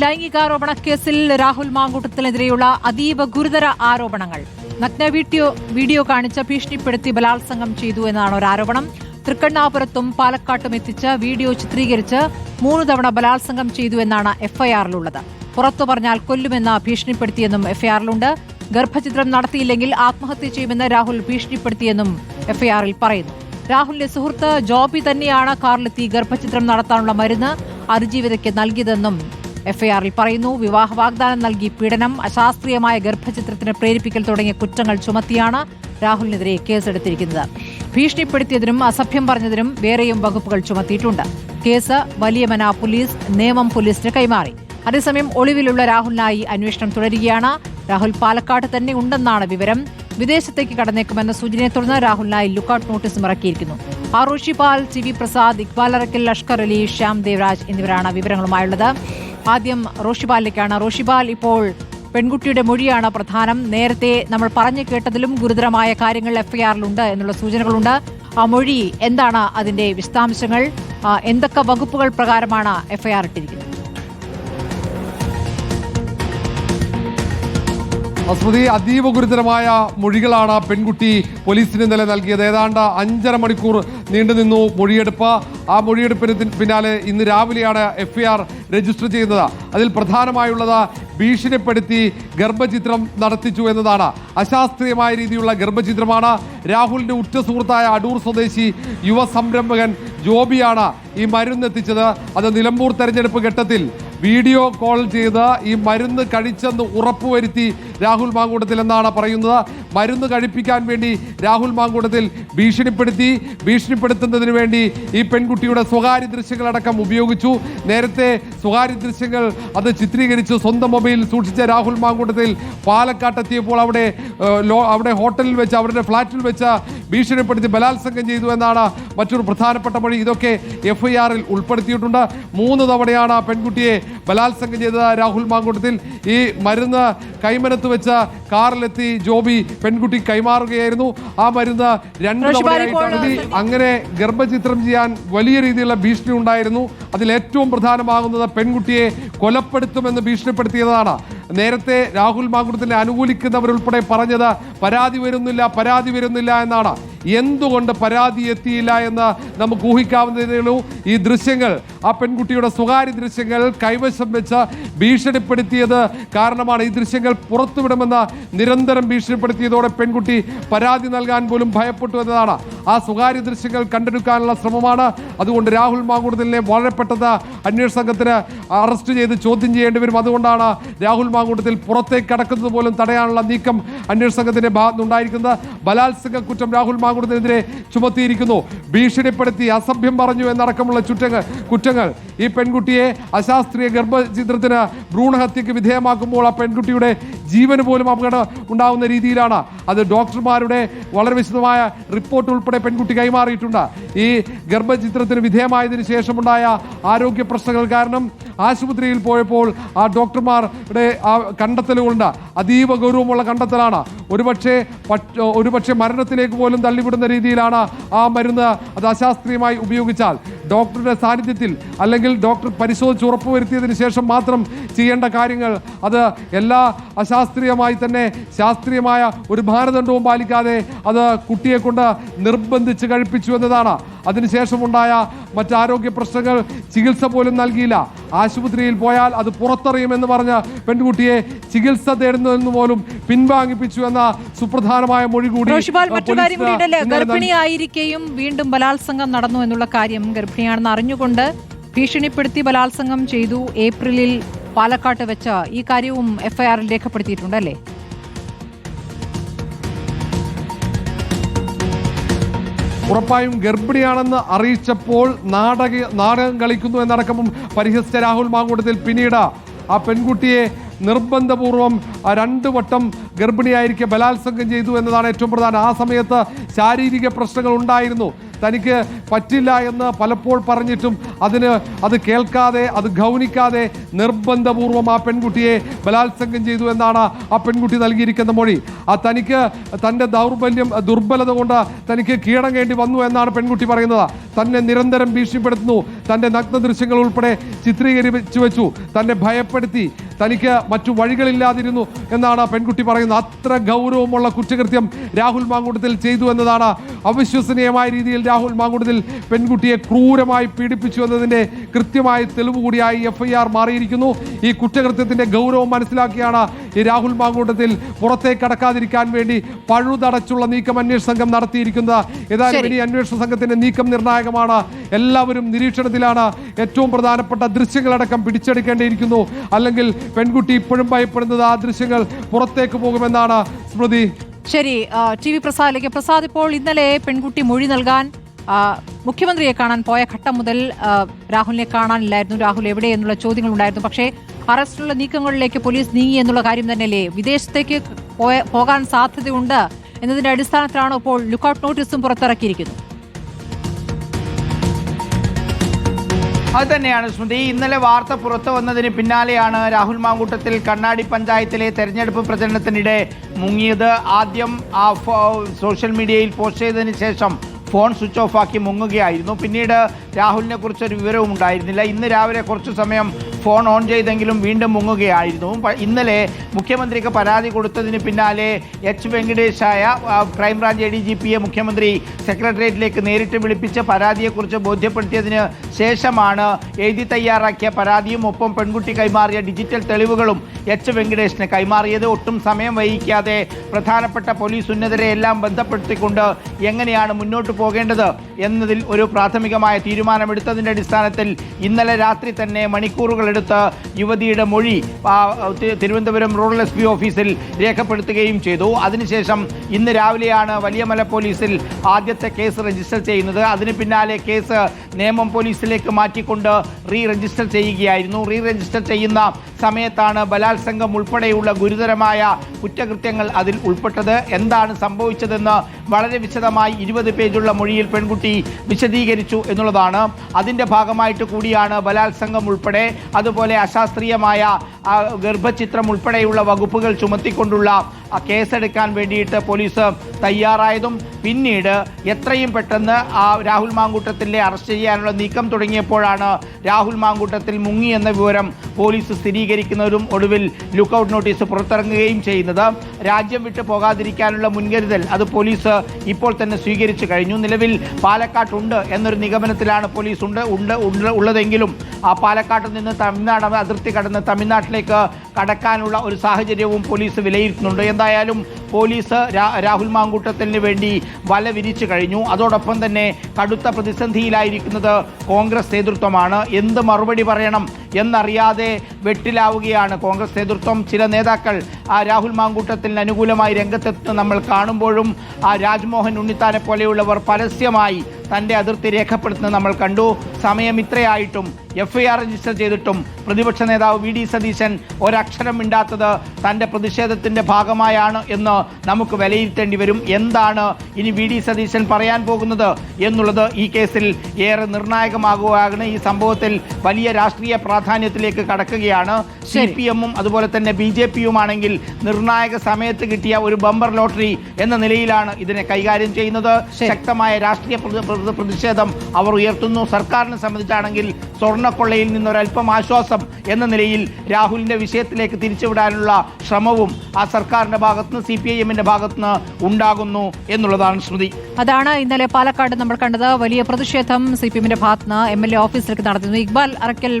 ലൈംഗികാരോപണ കേസിൽ രാഹുൽ മാങ്കൂട്ടത്തിനെതിരെയുള്ള അതീവ ഗുരുതര ആരോപണങ്ങൾ. നഗ്ന വീഡിയോ വീഡിയോ കാണിച്ച് ഭീഷണിപ്പെടുത്തി ബലാത്സംഗം ചെയ്തു എന്നാണ് ഒരു ആരോപണം തൃക്കണ്ണാപുരത്തും പാലക്കാട്ടും എത്തിച്ച് വീഡിയോ ചിത്രീകരിച്ച് മൂന്ന് തവണ ബലാത്സംഗം ചെയ്തു എന്നാണ് എഫ്ഐആറിലുള്ളത്. പുറത്തു പറഞ്ഞാൽ കൊല്ലുമെന്ന് ഭീഷണിപ്പെടുത്തിയെന്നും എഫ്ഐആറിലുണ്ട്. ഗർഭചിത്രം നടത്തിയില്ലെങ്കിൽ ആത്മഹത്യ ചെയ്യുമെന്ന് രാഹുൽ ഭീഷണിപ്പെടുത്തിയെന്നും എഫ്ഐആറിൽ പറയുന്നു. രാഹുലിന്റെ സുഹൃത്ത് ജോബി തന്നെയാണ് കാറിലെത്തി ഗർഭചിത്രം നടത്താനുള്ള മരുന്ന് അതിജീവിതയ്ക്ക് നൽകിയതെന്നും എഫ്ഐആറിൽ പറയുന്നു വിവാഹ വാഗ്ദാനം നൽകി പീഡനം അശാസ്ത്രീയമായ ഗർഭചിത്രത്തിന് പ്രേരിപ്പിക്കൽ തുടങ്ങിയ കുറ്റങ്ങൾ ചുമത്തിയാണ് രാഹുലിനെതിരെ കേസെടുത്തിരിക്കുന്നത്. ഭീഷണിപ്പെടുത്തിയതിനും അസഭ്യം പറഞ്ഞതിനും വേറെയും വകുപ്പുകൾ ചുമത്തിയിട്ടുണ്ട്. കേസ് വലിയമന പോലീസ് നേമം പോലീസിന് കൈമാറി. അതേസമയം ഒളിവിലുള്ള രാഹുലിനായി അന്വേഷണം തുടരുകയാണ്. രാഹുൽ പാലക്കാട് തന്നെ ഉണ്ടെന്നാണ് വിവരം. വിദേശത്തേക്ക് കടന്നേക്കുമെന്ന സൂചനയെ തുടർന്ന് രാഹുലിനായി ലുക്കൌട്ട് നോട്ടീസും ഇറക്കിയിരിക്കുന്നു. ആറോഷിപാൽ ടി വി പ്രസാദ് ഇക്ബാൽ അറക്കൽ ലഷ്കർ അലി ശ്യാം ദേവരാജ് എന്നിവരാണ് വിവരങ്ങളുമായുള്ളത്. ആദ്യം റോഷിബാലിലേക്കാണ്. റോഷിബാൽ ഇപ്പോൾ പെൺകുട്ടിയുടെ മൊഴിയാണ് പ്രധാനം. നേരത്തെ നമ്മൾ പറഞ്ഞു കേട്ടതിലും ഗുരുതരമായ കാര്യങ്ങൾ എഫ്ഐആറിലുണ്ട് എന്നുള്ള സൂചനകളുണ്ട്. ആ മൊഴി എന്താണ് അതിന്റെ വിശദാംശങ്ങൾ? എന്തൊക്കെ വകുപ്പുകൾ പ്രകാരമാണ് എഫ്ഐആർ ഇട്ടിരിക്കുന്നത്? അസ്മതി അതീവ ഗുരുതരമായ മൊഴികളാണ് പെൺകുട്ടി പോലീസിന് ഇന്നലെ നൽകിയത്. ഏതാണ്ട് അഞ്ചര മണിക്കൂർ നീണ്ടുനിന്നു മൊഴിയെടുപ്പ്. ആ മൊഴിയെടുപ്പിന് പിന്നാലെ ഇന്ന് രാവിലെയാണ് എഫ്ഐആർ രജിസ്റ്റർ ചെയ്യുന്നത്. അതിൽ പ്രധാനമായുള്ളത് ഭീഷണിപ്പെടുത്തി ഗർഭചിത്രം നടത്തിച്ചു എന്നതാണ്. അശാസ്ത്രീയമായ രീതിയിലുള്ള ഗർഭചിത്രമാണ്. രാഹുലിന്റെ ഉറ്റ സുഹൃത്തായ അടൂർ സ്വദേശി യുവ സംരംഭകൻ ജോബിയാണ് ഈ മരുന്ന് എത്തിച്ചത്. അത് നിലമ്പൂർ തെരഞ്ഞെടുപ്പ് ഘട്ടത്തിൽ വീഡിയോ കോൾ ചെയ്ത് ഈ മരുന്ന് കഴിച്ചെന്ന് ഉറപ്പുവരുത്തി രാഹുൽ മാങ്കൂട്ടത്തിൽ എന്നാണ് പറയുന്നത്. മരുന്ന് കഴിപ്പിക്കാൻ വേണ്ടി രാഹുൽ മാങ്കൂട്ടത്തിൽ ഭീഷണിപ്പെടുത്തി ഭീഷണിപ്പെടുത്തുന്നതിന് വേണ്ടി ഈ പെൺകുട്ടിയുടെ സ്വകാര്യ ദൃശ്യങ്ങളടക്കം ഉപയോഗിച്ചു. നേരത്തെ സ്വകാര്യ ദൃശ്യങ്ങൾ അത് ചിത്രീകരിച്ച്. സ്വന്തം മൊബൈലിൽ സൂക്ഷിച്ച രാഹുൽ മാങ്കൂട്ടത്തിൽ പാലക്കാട്ടെത്തിയപ്പോൾ അവിടെ അവിടെ ഹോട്ടലിൽ വെച്ച് അവരുടെ ഫ്ളാറ്റിൽ വെച്ച് ഭീഷണിപ്പെടുത്തി ബലാത്സംഗം ചെയ്തു എന്നാണ് മറ്റൊരു പ്രധാനപ്പെട്ട മൊഴി. ഇതൊക്കെ എഫ് ഐ ആറിൽ ഉൾപ്പെടുത്തിയിട്ടുണ്ട്. മൂന്ന് തവണയാണ് ആ പെൺകുട്ടിയെ ബലാത്സംഗം ചെയ്തത് രാഹുൽ മാങ്കൂട്ടത്തിൽ. ഈ മരുന്ന് കൈമനത്ത് വെച്ച കാറിലെത്തി ജോബി പെൺകുട്ടി കൈമാറുകയായിരുന്നു. ആ മരുന്ന് രണ്ട് തവണയായിട്ടാണ് അങ്ങനെ ഗർഭചിത്രം ചെയ്യാൻ വലിയ രീതിയിലുള്ള ഭീഷണി ഉണ്ടായിരുന്നു. അതിൽ ഏറ്റവും പ്രധാനമാകുന്നത് പെൺകുട്ടിയെ കൊലപ്പെടുത്തുമെന്ന് ഭീഷണിപ്പെടുത്തിയതാണ്. നേരത്തെ രാഹുൽ മാങ്കുടത്തിനെ അനുകൂലിക്കുന്നവരുൾപ്പെടെ പറഞ്ഞത് പരാതി വരുന്നില്ല പരാതി വരുന്നില്ല എന്നാണ്. എന്തുകൊണ്ട് പരാതി എത്തിയില്ല എന്ന് നമുക്ക് ഊഹിക്കാവുന്നതേ ഈ ദൃശ്യങ്ങൾ ആ പെൺകുട്ടിയുടെ സ്വകാര്യ ദൃശ്യങ്ങൾ കൈവശം വെച്ച് ഭീഷണിപ്പെടുത്തിയത് കാരണമാണ് ഈ ദൃശ്യങ്ങൾ പുറത്തുവിടുമെന്ന് നിരന്തരം ഭീഷണിപ്പെടുത്തിയതോടെ പെൺകുട്ടി പരാതി നൽകാൻ പോലും ഭയപ്പെട്ടു എന്നതാണ്. ആ സ്വകാര്യ ദൃശ്യങ്ങൾ കണ്ടെടുക്കാനുള്ള ശ്രമമാണ്. അതുകൊണ്ട് രാഹുൽ മാങ്കൂട്ടത്തിനെ വളരെ പെട്ടെന്ന് അന്വേഷണ സംഘത്തിന് അറസ്റ്റ് ചെയ്ത് ചോദ്യം ചെയ്യേണ്ടി വരും. അതുകൊണ്ടാണ് രാഹുൽ മാങ്കൂട്ടത്തിൽ പുറത്തേക്ക് കടക്കുന്നത് പോലും തടയാനുള്ള നീക്കം അന്വേഷണ സംഘത്തിന്റെ ഭാഗത്തുനിന്നുണ്ടായിരിക്കുന്നത്. ബലാത്സംഗ കുറ്റം രാഹുൽ മാങ്കൂട്ടത്തിനെതിരെ ചുമത്തിയിരിക്കുന്നു. ഭീഷണിപ്പെടുത്തി അസഭ്യം പറഞ്ഞു എന്നടക്കമുള്ള ചുറ്റങ്ങൾ കുറ്റങ്ങൾ. ഈ പെൺകുട്ടിയെ അശാസ്ത്രീയ ഗർഭചിത്രത്തിന് ഭ്രൂണഹത്യക്ക് വിധേയമാക്കുമ്പോൾ ആ പെൺകുട്ടിയുടെ ജീവന് പോലും അപകടം ഉണ്ടാവുന്ന രീതിയിലാണ്. അത് ഡോക്ടർമാരുടെ വളരെ വിശദമായ റിപ്പോർട്ട് ഉൾപ്പെടെ പെൺകുട്ടി കൈമാറിയിട്ടുണ്ട്. ഈ ഗർഭചിത്രത്തിന് വിധേയമായതിനു ശേഷമുണ്ടായ ആരോഗ്യ പ്രശ്നങ്ങൾ കാരണം ആശുപത്രിയിൽ പോയപ്പോൾ ആ ഡോക്ടർമാരുടെ ആ കണ്ടെത്തലുകളുണ്ട്. അതീവ ഗൗരവമുള്ള കണ്ടെത്തലാണ്. ഒരുപക്ഷെ ഒരുപക്ഷെ മരണത്തിലേക്ക് പോലും തള്ളിവിടുന്ന രീതിയിലാണ് ആ മരുന്ന് അത് അശാസ്ത്രീയമായി ഉപയോഗിച്ചാൽ. ഡോക്ടറുടെ സാന്നിധ്യത്തിൽ അല്ലെങ്കിൽ ഡോക്ടർ പരിശോധിച്ച് ഉറപ്പുവരുത്തിയതിന് ശേഷം മാത്രം ചെയ്യേണ്ട കാര്യങ്ങൾ. അത് എല്ലാ അശാസ്ത്രീയമായി തന്നെ ശാസ്ത്രീയമായ ഒരു മാനദണ്ഡവും പാലിക്കാതെ അത് കുട്ടിയെ കൊണ്ട് നിർബന്ധിച്ച് കഴിപ്പിച്ചു എന്നതാണ്. അതിനുശേഷമുണ്ടായ മറ്റ് ആരോഗ്യ പ്രശ്നങ്ങൾ ചികിത്സ പോലും നൽകിയില്ല. ആശുപത്രിയിൽ പോയാൽ അത് പുറത്തറിയുമെന്ന് പറഞ്ഞ പെൺകുട്ടിയെ ചികിത്സ തേടുന്നതെന്ന് പോലും പിൻവാങ്ങിപ്പിച്ചു എന്ന സുപ്രധാനമായ മൊഴി കൂടി ഗർഭിണിയായിരിക്കും. ഗർഭിണിയായിരിക്കെയും വീണ്ടും ബലാത്സംഗം നടന്നു എന്നുള്ള കാര്യം ഗർഭിണിയാണെന്ന് അറിഞ്ഞുകൊണ്ട് ഭീഷണിപ്പെടുത്തി ബലാത്സംഗം ചെയ്തു. ഏപ്രിലിൽ പാലക്കാട്ട് വെച്ച ഈ കാര്യവും എഫ്ഐആറിൽ രേഖപ്പെടുത്തിയിട്ടുണ്ടല്ലേ? ഉറപ്പായും ഗർഭിണിയാണെന്ന് അറിയിച്ചപ്പോൾ നാടക നാടകം കളിക്കുന്നു എന്നടക്കമും പരിഹസിച്ച രാഹുൽ മാങ്കൂട്ടത്തിൽ പിന്നീട് ആ പെൺകുട്ടിയെ നിർബന്ധപൂർവം രണ്ടു വട്ടം ഗർഭിണിയായിരിക്കെ ബലാത്സംഗം ചെയ്തു എന്നതാണ് ഏറ്റവും പ്രധാനം. ആ സമയത്ത് ശാരീരിക പ്രശ്നങ്ങൾ ഉണ്ടായിരുന്നു. തനിക്ക് പറ്റില്ല എന്ന് പലപ്പോൾ പറഞ്ഞിട്ടും അതിന് അത് കേൾക്കാതെ അത് ഗൗനിക്കാതെ നിർബന്ധപൂർവം ആ പെൺകുട്ടിയെ ബലാത്സംഗം ചെയ്തു എന്നാണ് ആ പെൺകുട്ടി നൽകിയിരിക്കുന്ന മൊഴി. ആ തനിക്ക് തന്റെ ദൗർബല്യം ദുർബലത കൊണ്ട് തനിക്ക് കീഴടങ്ങേണ്ടി വന്നു എന്നാണ് പെൺകുട്ടി പറയുന്നത്. തന്നെ നിരന്തരം ഭീഷണിപ്പെടുത്തുന്നു. തന്റെ നഗ്ന ദൃശ്യങ്ങൾ ഉൾപ്പെടെ ചിത്രീകരിച്ചു വെച്ചു. തന്നെ ഭയപ്പെടുത്തി. തനിക്ക് മറ്റു വഴികളില്ലാതിരുന്നു എന്നാണ് പെൺകുട്ടി പറയുന്നത്. അത്ര ഗൗരവമുള്ള കുറ്റകൃത്യം രാഹുൽ മാങ്കൂട്ടത്തിൽ ചെയ്തു എന്നതാണ് അവിശ്വസനീയമായ രീതിയിൽ രാഹുൽ മാങ്കുടത്തിൽ പെൺകുട്ടിയെ ക്രൂരമായി പീഡിപ്പിച്ചു എന്നതിന്റെ കൃത്യമായ തെളിവ് കൂടിയായി എഫ് ഐ ആർ മാറിയിരിക്കുന്നു. ഈ കുറ്റകൃത്യത്തിന്റെ ഗൗരവം മനസ്സിലാക്കിയാണ് ഈ രാഹുൽ മാങ്കൂട്ടത്തിൽ പുറത്തേക്ക് കടക്കാതിരിക്കാൻ വേണ്ടി പഴുതടച്ചുള്ള നീക്കം അന്വേഷണ സംഘം നടത്തിയിരിക്കുന്നത്. ഏതായാലും. ഇനി അന്വേഷണ സംഘത്തിന്റെ നീക്കം നിർണായകമാണ്. എല്ലാവരും നിരീക്ഷണത്തിലാണ് ഏറ്റവും പ്രധാനപ്പെട്ട ദൃശ്യങ്ങളടക്കം പിടിച്ചെടുക്കേണ്ടിയിരിക്കുന്നു. അല്ലെങ്കിൽ പെൺകുട്ടി ഇപ്പോഴും ഭയപ്പെടുന്നത് ആ ദൃശ്യങ്ങൾ പുറത്തേക്ക് പോകുമെന്നാണ് സ്മൃതി. ശരി ടി വി പ്രസാദിലേക്ക്. പ്രസാദ് ഇപ്പോൾ ഇന്നലെ പെൺകുട്ടി മൊഴി നൽകാൻ മുഖ്യമന്ത്രിയെ കാണാൻ പോയ ഘട്ടം മുതൽ രാഹുലിനെ കാണാനില്ലായിരുന്നു. രാഹുൽ എവിടെ എന്നുള്ള ചോദ്യങ്ങൾ ഉണ്ടായിരുന്നു പക്ഷേ അറസ്റ്റിലുള്ള നീക്കങ്ങളിലേക്ക് പോലീസ് നീങ്ങി എന്നുള്ള കാര്യം തന്നെയല്ലേ? വിദേശത്തേക്ക് പോയ പോകാൻ സാധ്യതയുണ്ട് എന്നതിന്റെ അടിസ്ഥാനത്തിലാണ് ഇപ്പോൾ ലുക്കൌട്ട് നോട്ടീസും പുറത്തിറക്കിയിരിക്കുന്നത്. അത് തന്നെയാണ് സ്മൃതി. ഇന്നലെ വാർത്ത പുറത്തു വന്നതിന് പിന്നാലെയാണ് രാഹുൽ മാങ്കൂട്ടത്തിൽ കണ്ണാടി പഞ്ചായത്തിലെ തെരഞ്ഞെടുപ്പ് പ്രചരണത്തിനിടെ മുങ്ങിയത്. ആദ്യം ആ സോഷ്യൽ മീഡിയയിൽ പോസ്റ്റ് ചെയ്തതിന് ശേഷം ഫോൺ സ്വിച്ച് ഓഫ് ആക്കി മുങ്ങുകയായിരുന്നു. പിന്നീട് രാഹുലിനെ കുറിച്ച് ഒരു വിവരവും ഉണ്ടായിരുന്നില്ല ഇന്ന് രാവിലെ കുറച്ചു സമയം ഫോൺ ഓൺ ചെയ്തെങ്കിലും വീണ്ടും മുങ്ങുകയായിരുന്നു. ഇന്നലെ മുഖ്യമന്ത്രിക്ക് പരാതി കൊടുത്തതിന് പിന്നാലെ H വെങ്കടേഷായ crime branch A D G പിയെ മുഖ്യമന്ത്രി സെക്രട്ടേറിയറ്റിലേക്ക് നേരിട്ട് വിളിപ്പിച്ച് പരാതിയെക്കുറിച്ച് ബോധ്യപ്പെടുത്തിയതിന് ശേഷമാണ് എഴുതി തയ്യാറാക്കിയ പരാതിയും ഒപ്പം പെൺകുട്ടി കൈമാറിയ ഡിജിറ്റൽ തെളിവുകളും എച്ച് വെങ്കടേഷിന് കൈമാറിയത്. ഒട്ടും സമയം വൈകിക്കാതെ പ്രധാനപ്പെട്ട പോലീസ് ഉന്നതരെ എല്ലാം ബന്ധപ്പെടുത്തിക്കൊണ്ട് എങ്ങനെയാണ് മുന്നോട്ട് പോകേണ്ടത് എന്നതിൽ ഒരു പ്രാഥമികമായ തീരുമാനമെടുത്തതിന്റെ അടിസ്ഥാനത്തിൽ ഇന്നലെ രാത്രി തന്നെ മണിക്കൂറുകളെടുത്ത് യുവതിയുടെ മൊഴി തിരുവനന്തപുരം റൂറൽ എസ് പി ഓഫീസിൽ രേഖപ്പെടുത്തുകയും ചെയ്തു. അതിനുശേഷം ഇന്ന് രാവിലെയാണ് വലിയമല പോലീസിൽ ആദ്യത്തെ കേസ് രജിസ്റ്റർ ചെയ്യുന്നത്. അതിന് പിന്നാലെ കേസ് നേമം പോലീസിലേക്ക് മാറ്റിക്കൊണ്ട് റീ രജിസ്റ്റർ ചെയ്യുകയായിരുന്നു. റീ രജിസ്റ്റർ ചെയ്യുന്ന സമയത്താണ് ബലാത്സംഗം ഉൾപ്പെടെയുള്ള ഗുരുതരമായ കുറ്റകൃത്യങ്ങൾ അതിൽ ഉൾപ്പെട്ടത്. എന്താണ് സംഭവിച്ചതെന്ന് വളരെ വിശദമായി ഇരുപത് പേജുള്ള മൊഴിയിൽ പെൺകുട്ടി വിശദീകരിച്ചു എന്നുള്ളതാണ്. അതിന്റെ ഭാഗമായിട്ട് കൂടിയാണ് ബലാത്സംഗം ഉൾപ്പെടെ. അതുപോലെ അശാസ്ത്രീയമായ ഗർഭചിത്രം ഉൾപ്പെടെയുള്ള വകുപ്പുകൾ ചുമത്തിക്കൊണ്ടുള്ള കേസെടുക്കാൻ വേണ്ടിയിട്ട് പോലീസ് തയ്യാറായതും പിന്നീട് എത്രയും പെട്ടെന്ന് ആ രാഹുൽ മാങ്കൂട്ടത്തിന്റെ അറസ്റ്റ് ചെയ്യാനുള്ള നീക്കം തുടങ്ങിയപ്പോഴാണ് രാഹുൽ മാങ്കൂട്ടത്തിൽ മുങ്ങി എന്ന വിവരം പോലീസ് സ്ഥിരീകരിക്കുന്നതും ഒടുവിൽ ലുക്കൌട്ട് നോട്ടീസ് പുറത്തിറങ്ങുകയും ചെയ്യുന്നത്. രാജ്യം വിട്ട് പോകാതിരിക്കാനുള്ള മുൻകരുതൽ അത് പോലീസ് ഇപ്പോൾ തന്നെ സ്വീകരിച്ചു കഴിഞ്ഞു. നിലവിൽ പാലക്കാട്ടുണ്ട് എന്നൊരു നിഗമനത്തിലാണ് പോലീസ് ഉണ്ട് ഉണ്ട് ഉള്ളതെങ്കിലും ആ പാലക്കാട്ട് നിന്ന് തമിഴ്നാട് അതിർത്തി കടന്ന് തമിഴ്നാട്ടിലേക്ക് കടക്കാനുള്ള ഒരു സാഹചര്യവും പോലീസ് വിലയിരുത്തുന്നുണ്ട്. എന്തായാലും പോലീസ് രാഹുൽ മാങ്കൂട്ടത്തിന് വേണ്ടി വല വിരിച്ചു കഴിഞ്ഞു. അതോടൊപ്പം തന്നെ കടുത്ത പ്രതിസന്ധിയിലായിരിക്കുന്നത് കോൺഗ്രസ് നേതൃത്വമാണ്. എന്ത് മറുപടി പറയണം എന്നറിയാതെ വെട്ടിലാവുകയാണ് കോൺഗ്രസ് നേതൃത്വം. ചില നേതാക്കൾ ആ രാഹുൽ മാങ്കൂട്ടത്തിന് അനുകൂലമായി രംഗത്തെത്തുന്ന നമ്മൾ കാണുമ്പോഴും ആ രാജ്മോഹൻ ഉണ്ണിത്താനെ പോലെയുള്ളവർ പരസ്യമായി തന്റെ അതിർത്തി രേഖപ്പെടുത്തുന്നത് നമ്മൾ കണ്ടു. സമയം ഇത്രയായിട്ടും. എഫ് ഐ ആർ രജിസ്റ്റർ ചെയ്തിട്ടും പ്രതിപക്ഷ നേതാവ് വി ഡി സതീശൻ ഒരക്ഷരം മിണ്ടാത്തത് തന്റെ പ്രതിഷേധത്തിന്റെ ഭാഗമായാണ് എന്ന് നമുക്ക് വിലയിരുത്തേണ്ടി വരും. എന്താണ് ഇനി വി ഡി സതീശൻ പറയാൻ പോകുന്നത് എന്നുള്ളത് ഈ കേസിൽ ഏറെ നിർണായകമാകുകയാണ്. ഈ സംഭവത്തിൽ വലിയ രാഷ്ട്രീയ പ്രാധാന്യത്തിലേക്ക് കടക്കുകയാണ്. സി. പി എമ്മും അതുപോലെ തന്നെ ബി ജെ പിയുമാണെങ്കിൽ നിർണായക സമയത്ത് കിട്ടിയ ഒരു ബമ്പർ ലോട്ടറി എന്ന നിലയിലാണ് ഇതിനെ കൈകാര്യം ചെയ്യുന്നത്. ശക്തമായ രാഷ്ട്രീയ പ്രതി- പ്രതി- പ്രതിഷേധം അവർ ഉയർത്തുന്നു. സർക്കാരിനെ സംബന്ധിച്ചാണെങ്കിൽ സ്വർണക്കൊള്ളയിൽ നിന്നൊരൽപ്പം ആശ്വാസം എന്ന നിലയിൽ രാഹുലിന്റെ വിഷയത്തിലേക്ക് തിരിച്ചുവിടാനുള്ള ശ്രമവും ആ സർക്കാരിന്റെ ഭാഗത്തുനിന്ന് സി പി ഐ എമ്മിന്റെ ഭാഗത്തുനിന്ന് ഉണ്ടാകുന്നു എന്നുള്ളതാണ് ശ്രുതി അതാണ് ഇന്നലെ പാലക്കാട് നമ്മൾ കണ്ടത് വലിയ പ്രതിഷേധം. സി പി എമ്മിന്റെ ഭാഗത്തുനിന്ന് എം എൽ എ ഓഫീസിലേക്ക് നടത്തുന്നു ഇക്ബാൽ അറക്കൽ